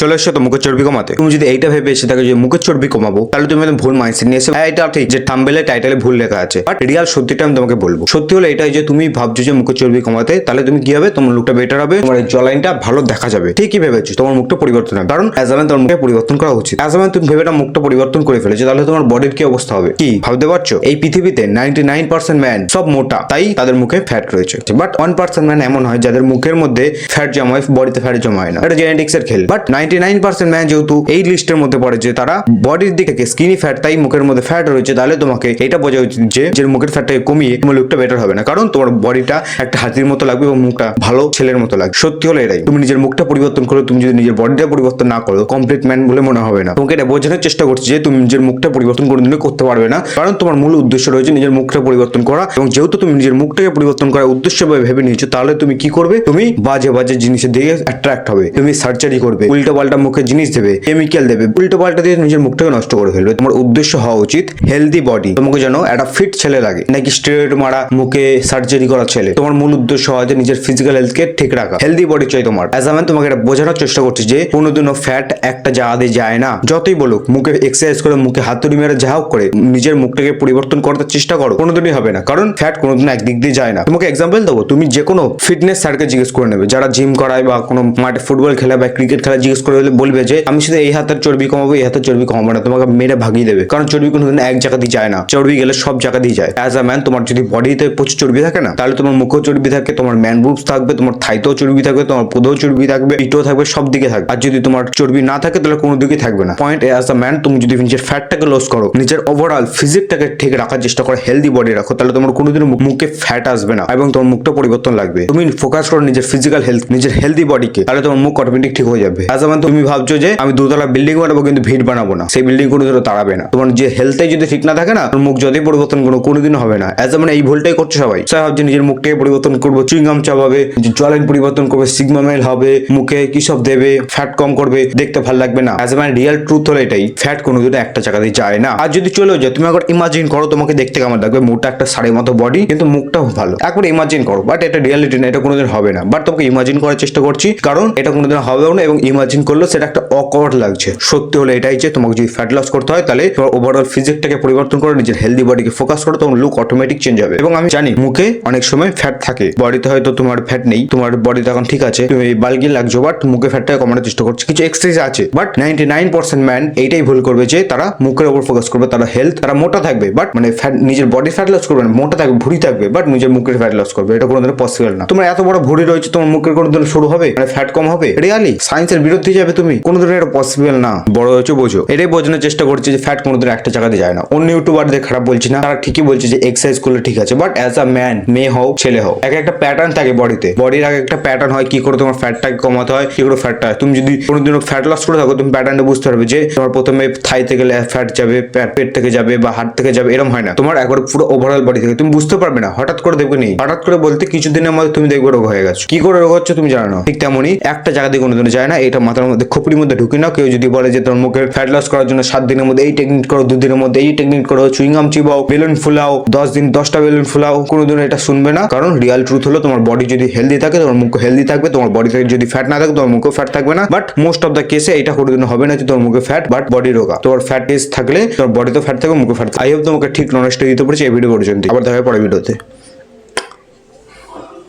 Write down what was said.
চলে এসছো তো মুখের চর্বি কমাতে। তুমি যদি এইটা ভেবে এসে থাকো যে মুখের চর্বি কমাবো, তাহলে তুমি একদম ভুল মাইন্ডসেট নিয়ে এসে। এটা ঠিক যে থাম্বেলে টাইটেলে ভুল লেখা আছে। বাট রিয়াল সত্যিটা আমি তোমাকে বলব। সত্যি হলো এটাই যে তুমি ভাবছ যে মুখের চর্বি কমাতে, তাহলে তুমি কি হবে? তোমার লুকটা বেটার হবে, তোমার জলাইনটা ভালো দেখা যাবে। ঠিকই ভেবেছো, তোমার মুখটা পরিবর্তন হবে। কারণ অ্যাজ তোমার মুখে পরিবর্তন করা উচিত। অ্যাজ তুমি ভেবেটা মুখটা পরিবর্তন করে ফেলেছো, তাহলে তোমার বডির কি অবস্থা হবে? কি, ভাবতে পারছ? এই পৃথিবীতে নাইনটি নাইন পার্সেন্ট ম্যান সব মোটা, তাই তাদের মুখে ফ্যাট রয়েছে। বাট ওয়ান পার্সেন্ট ম্যান এমন হয় যাদের মুখের মধ্যে ফ্যাট জমা হয় বডিতে ফ্যাট জমা হয় না। এটা জেনেটিক্স এর খেল but ninety nine percent man যেহেতু এই লিস্টের মধ্যে পড়ে যে তারা বডির দিক থেকে স্কিনি ফ্যাট তাই মুখের মধ্যে ফ্যাট রয়েছে, তাহলে তোমাকে এটা বোঝা উচিত যে যে মুখের ফ্যাটটাকে কমিয়ে তোমার লুকটা বেটার হবে না। কারণ তোমার বডিটা একটা হাতির মতো লাগবে এবং মুখটা ভালো ছেলের মতো লাগবে। সত্যি হলো এটাই। তুমি নিজের মুখটা পরিবর্তন করো, তুমি যদি নিজের বডিটা পরিবর্তন না করো কমপ্লিট ম্যান বলে মনে হবে না। তোমাকে এটা বোঝানোর চেষ্টা করছি যে তুমি নিজের মুখটা পরিবর্তন কোনোদিনও করতে পারবে না। কারণ তোমার মূল উদ্দেশ্য রয়েছে নিজের মুখটা পরিবর্তন করা এবং যেহেতু তুমি নিজের মুখটাকে পরিবর্তন করার উদ্দেশ্য ভেবে নিয়েছো, তাহলে তুমি কি করবে? তুমি বাজে বাজে জিনিসের দিকে অ্যাট্রাক্ট হবে। তুমি সার্জারি করবে। উল্টো পাল্টা মুখে জিনিস দেবে কেমিক্যাল দেবে, উল্টো পাল্টা দিয়ে নিজের মুখটাকে নষ্ট করে ফেলবে। তোমার উদ্দেশ্য হওয়া উচিত হেলদি বডি তোমাকে যেন একটা ফিট ছেলে লাগে। নাকি স্ট্রেট মারা, মুখে সার্জারি করা ছেলে। তোমার মূল উদ্দেশ্য হওয়া যে নিজের ফিজিক্যাল হেলথকে ঠিক রাখা। হেলদি বডি চাই তোমার। অ্যাজ আমি তোমাকে এটা বোঝানোর চেষ্টা করছি যে, কোনোদিনও ফ্যাট একটা জায়গা দিয়ে যায় না। যতই বলুক, মুখে এক্সারসাইজ করে, মুখে হাতুড়ি মেরে যা হোক করে, নিজের মুখটাকে পরিবর্তন করতে চেষ্টা করো। কোনোদিনই হবে না। কারণ ফ্যাট কোনোদিন একদিক দিয়ে যায় না। তোমাকে এক্সাম্পল দেবো, তুমি যে কোনো ফিটনেস স্যারকে জিজ্ঞেস করে নেবে। যারা জিম করায় বা কোনো মাঠে ফুটবল খেলা বা ক্রিকেট খেলা, জিজ্ঞেস করে হলে বলবে যে, আমি শুধু এই হাতের চর্বি কমাবো, এই হাতের চর্বি কমাবো না, তোমাকে মেরে ভাগিয়ে দেবে। কারণ চর্বি কোনোদিন এক জায়গা দিয়ে যায় না। চর্বি গেলে সব জায়গা দিয়ে যায়। অ্যাজ আ ম্যান তোমার যদি বডিতে প্রচুর চর্বি থাকে না, তাহলে তোমার মুখেও চর্বি থাকে, তোমার ম্যান বুবস থাকবে, তোমার থাইতেও চর্বি থাকবে, তোমার পোদেও চর্বি থাকবে, পিঠও থাকবে, সব দিকে থাকবে। আর যদি তোমার চর্বি না থাকে, তাহলে কোনো দিকে থাকবে না। পয়েন্ট অ্যাজ আ ম্যান তুমি যদি নিজের ফ্যাটটাকে লস করো, নিজের ওভারঅল ফিজিকটাকে ঠিক রাখার চেষ্টা করো হেলদি বডি রাখো, তাহলে তোমার কোনোদিনও মু- মুখে ফ্যাট আসবে না এবং তোমার মুখটা পরিবর্তন লাগবে। তুমি ফোকাস করো নিজের ফিজিক্যাল হেলথ নিজের হেলদি বডিকে তাহলে তোমার মুখ অটোমেটিক ঠিক হয়ে যাবে। অ্যাজ ম্যান তুমি ভাবছ যে আমি দুতলা বিল্ডিং বানাবো, কিন্তু ভিড় বানাবো না। সেই বিল্ডিং কোনো দিনও দাঁড়াবে না। তোমার যে হেলথটাই যদি ঠিক না থাকে না, তোমার মুখ যতই পরিবর্তন করো কোনোদিনও হবে না। আ মানে এই ভুলটাই করছে সবাই। সবাই ভাবছে নিজের মুখটাকে পরিবর্তন করব চুইংগাম চাবাবে জলেন পরিবর্তন করবে সিগমা মেল হবে, মুখে কি সব দেবে ফ্যাট কম করবে, দেখতে ভালো লাগবে না। অ্যাজ মানে রিয়েল ট্রুথ হলো এটাই ফ্যাট কোনোদিনও একটা জায়গাতে যায় না। আর যদি চলেও যায়, তুমি একবার ইমাজিন করো, তোমাকে দেখতে কেমন লাগবে? মুখটা একটা শাড়ির মতো বডি কিন্তু মুখটাও ভালো। একবার ইমাজিন করো বাট এটা রিয়ালিটি না, এটা কোনোদিন হবে না। বাট তোমাকে ইমাজিন করার চেষ্টা করছি, কারণ এটা কোনোদিন হবেও না, এবং ইমাজিন করলেও সেটা একটা অকওয়ার্ড লাগছে। সত্যি হলো এটাই যে তোমাকে যদি ফ্যাট লস করতে হয়, তাহলে তোমার ওভারঅল ফিজিকটাকে পরিবর্তন করে, নিজের হেলদি বডিকে ফোকাস করো তোমার লুক অটোমেটিক চেঞ্জ হবে। এবং আমি জানি, মুখে অনেক সময় ফ্যাট থাকে। বডিতে হয়তো তোমার ফ্যাট নেই, তোমার বডিতে এখন ঠিক আছে, তুমি বালগি লাগছো বাট মুখে ফ্যাটটাকে কমানোর চেষ্টা করছ। কিছু এক্সারসাইজ আছে but ninety nine percent man এইটাই ভুল করবে যে, তারা মুখের উপর ফোকাস করবে, তারা হেলথ তারা মোটা থাকবে বাট মানে ফ্যাট নিজের বডি ফ্যাট লস করবে না, মোটা থাকবে, ভুড়ি থাকবে বাট নিজের মুখের ফ্যাট লস করবে। এটা কোনোদিন পসিবল না। তোমার এত বড় ভুড়ি রয়েছে, তোমার মুখের কোনোদিন শুরু হবে? মানে ফ্যাট কম হবে? রিয়ালি সায়েন্সের বিরুদ্ধে যাবে তুমি? কোনোদিন এটা পসিবল না। বড় হয়েছে, বোঝো। এটাই বোঝানোর চেষ্টা করছে যে ফ্যাট কোনোদিন একটা জায়গাতে যায় না। অন্য ইউটিউবারদের খারাপ বলছি না। তারা ঠিকই বলছে যে এক্সারসাইজ করলে ঠিক আছে। বাট অ্যাজ আ ম্যান মেয়ে হোক ছেলে হোক এক একটা প্যাটার্ন থাকে বডিতে বডির আগে একটা প্যাটার্ন হয়, কি করে তোমার ফ্যাটটাকে কমাতে হয়, কি করে ফ্যাটটা তুমি যদি কোনোদিনও ফ্যাট লস করে থাকো, তুমি প্যাটার্নটা বুঝতে পারবে যে তোমার প্রথমে থাই থেকে ফ্যাট যাবে পেট থেকে যাবে বা হাত থেকে যাবে এরকম হয় না। তোমার একবার পুরো ওভারঅল বডি থেকে। তুমি বুঝতে পারবে না, হঠাৎ করে দেখবে নেই। হঠাৎ করে বলতে কিছুদিনের মধ্যে তুমি দেখবে রোগ হয়ে গেছো। কি করে রোগ হচ্ছে তুমি জানো ঠিক তেমনই একটা জায়গা দিয়ে কোনোদিনও যায় না এটা মাথার মধ্যে খোপড়ির মধ্যে ঢুকে নাও কেউ যদি বলে যে তোমার মুখের ফ্যাট লস করার জন্য সাত দিনের মধ্যে এই টেকনিক করো, দুদিনের মধ্যে এই টেকনিক করো চুইংগাম চিবাও, বেলুন ফুলাও, দশ দিন দশটা বেলুন ফুলাও, কোনোদিন এটা শুনবে না। কারণ রিয়াল ট্রুথ হলো তোমার বডি যদি হেলদি থাকে, তোমার মুখ হেলদি থাকবে, তোমার বডি থেকে যদি ফ্যাট না থাকে, তোমার মুখে ফ্যাট থাকবে না। বাট মোস্ট অফ দ্য কেসে এটা কোনোদিন হবে না যে তোমার মুখে ফ্যাট বাট বডি রোগা। তোমার ফ্যাট কেস থাকলে তোমার বডিতে ফ্যাট থাকবে, মুখে ফ্যাট আই হোপ তোমাকে ঠিক নলেজটা দিতে পেরেছি এই ভিডিও পর্যন্ত আবার দেখা পরের ভিডিওতে